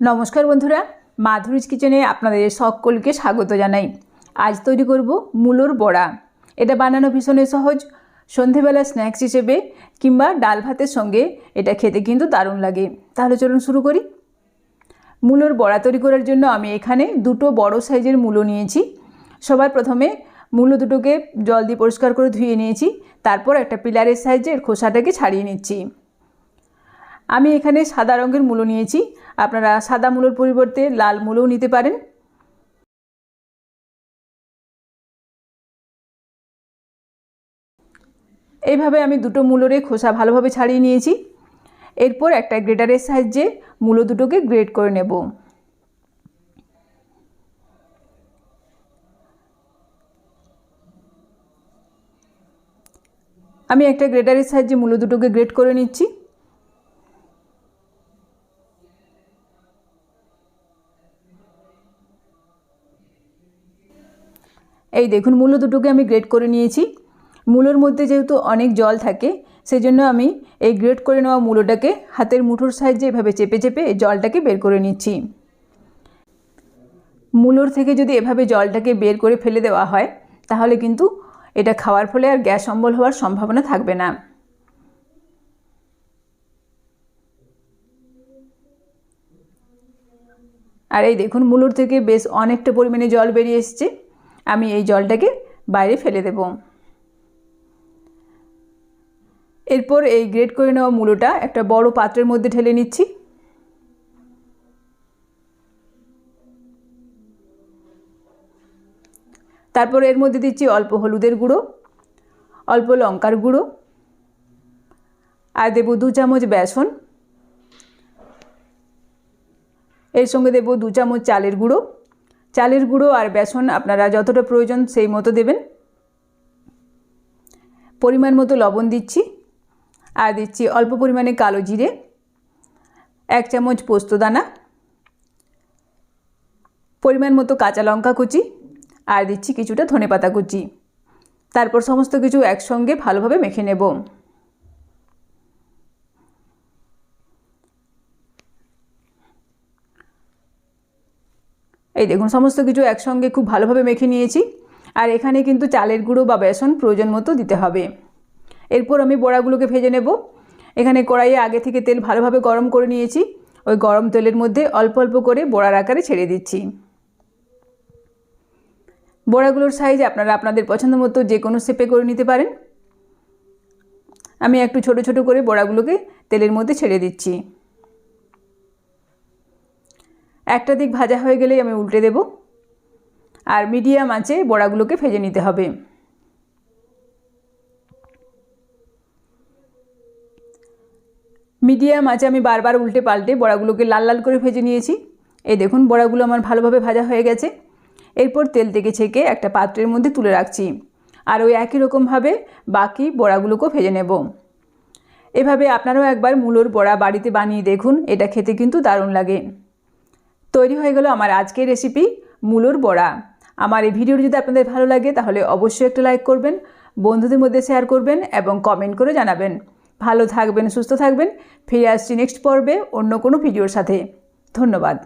নমস্কার বন্ধুরা, মাধুরীজ কিচেনে আপনাদের সকলকে স্বাগত জানাই। আজ তৈরি করব মূলোর বড়া। এটা বানানো ভীষণই সহজ। সন্ধেবেলা স্ন্যাক্স হিসেবে কিংবা ডাল ভাতের সঙ্গে এটা খেতে কিন্তু দারুণ লাগে। তাহলে চলুন শুরু করি। মূলোর বড়া তৈরি করার জন্য আমি এখানে দুটো বড় সাইজের মূলো নিয়েছি। সবার প্রথমে মূলো দুটোকে জল দিয়ে পরিষ্কার করে ধুয়ে নিয়েছি। তারপর একটা পিলারের সাইজের খোসাটাকে ছাড়িয়ে নিচ্ছি। আমি এখানে সাদা রঙের মূলো নিয়েছি। আপনারা সাদা মূলোর পরিবর্তে লাল মূলও নিতে পারেন। এইভাবে আমি দুটো মূলোরে খোসা ভালোভাবে ছাড়িয়ে নিয়েছি। এরপর একটা গ্রেটারের সাহায্যে মূলো দুটোকে গ্রেট করে নেব। আমি একটা গ্রেটারের সাহায্যে মূলো দুটোকে গ্রেট করে নিচ্ছি। এই দেখুন মূলো দুটোকে আমি গ্রেট করে নিয়েছি। মূলোর মধ্যে যেহেতু অনেক জল থাকে সেই জন্য আমি এই গ্রেট করে নেওয়া মূলোটাকে হাতের মুঠোর সাহায্যে এভাবে চেপে চেপে জলটাকে বের করে নিচ্ছি। মূলোর থেকে যদি এভাবে জলটাকে বের করে ফেলে দেওয়া হয়, তাহলে কিন্তু এটা খাওয়ার ফলে আর গ্যাস অম্বল হওয়ার সম্ভাবনা থাকবে না। আর এই দেখুন, মূলোর থেকে বেশ অনেকটা পরিমাণে জল বেরিয়ে এসছে। আমি এই জলটাকে বাইরে ফেলে দেব। এরপর এই গ্রেট করে নেওয়া মূলোটা একটা বড় পাত্রের মধ্যে ঢেলে নিচ্ছি। তারপর এর মধ্যে দিচ্ছি অল্প হলুদের গুঁড়ো, অল্প লঙ্কার গুঁড়ো আর দেবো দু চামচ বেসন। এর সঙ্গে দেবো দু চামচ চালের গুঁড়ো। চালের গুঁড়ো আর বেসন আপনারা যতটা প্রয়োজন সেই মতো দেবেন। পরিমাণ মতো লবণ দিচ্ছি আর দিচ্ছি অল্প পরিমাণে কালো জিরে, এক চামচ পোস্তদানা পরিমাণ মতো কাঁচা লঙ্কা কুচি আর দিচ্ছি কিছুটা ধনেপাতা কুচি। তারপর সমস্ত কিছু একসঙ্গে ভালোভাবে মেখে নেব। এই দেখুন, সমস্ত কিছু একসঙ্গে খুব ভালোভাবে মেখে নিয়েছি। আর এখানে কিন্তু চালের গুঁড়ো বা বেসন প্রয়োজন মতো দিতে হবে। এরপর আমি বড়াগুলোকে ভেজে নেব। এখানে কড়াইয়ে আগে থেকে তেল ভালোভাবে গরম করে নিয়েছি। ওই গরম তেলের মধ্যে অল্প অল্প করে বড়ার আকারে ছেড়ে দিচ্ছি। বড়াগুলোর সাইজ আপনারা আপনাদের পছন্দ মতো যে কোনো শেপে করে নিতে পারেন। আমি একটু ছোট ছোট করে বড়াগুলোকে তেলের মধ্যে ছেড়ে দিচ্ছি। একটা দিক ভাজা হয়ে গেলেই আমি উল্টে দেব। আর মিডিয়াম আঁচে বড়াগুলোকে ভেজে নিতে হবে। মিডিয়াম আঁচে আমি বারবার উল্টে পাল্টে বড়াগুলোকে লাল লাল করে ভেজে নিয়েছি। এই দেখুন, বড়াগুলো আমার ভালোভাবে ভাজা হয়ে গেছে। এরপর তেল থেকে ছেঁকে একটা পাত্রের মধ্যে তুলে রাখছি। আর ওই একই রকমভাবে বাকি বড়াগুলোকেও ভেজে নেব। এভাবে আপনারাও একবার মূলোর বড়া বাড়িতে বানিয়ে দেখুন, এটা খেতে কিন্তু দারুণ লাগে। তৈরি হয়ে গেল আমার আজকের রেসিপি মূলোর বড়া। আমার এই ভিডিওটি যদি আপনাদের ভালো লাগে, তাহলে অবশ্যই একটা লাইক করবেন, বন্ধুদের মধ্যে শেয়ার করবেন এবং কমেন্ট করে জানাবেন। ভালো থাকবেন, সুস্থ থাকবেন, ফিরে আসছি নেক্সট পর্বে অন্য কোনো ভিডিওর সাথে। ধন্যবাদ।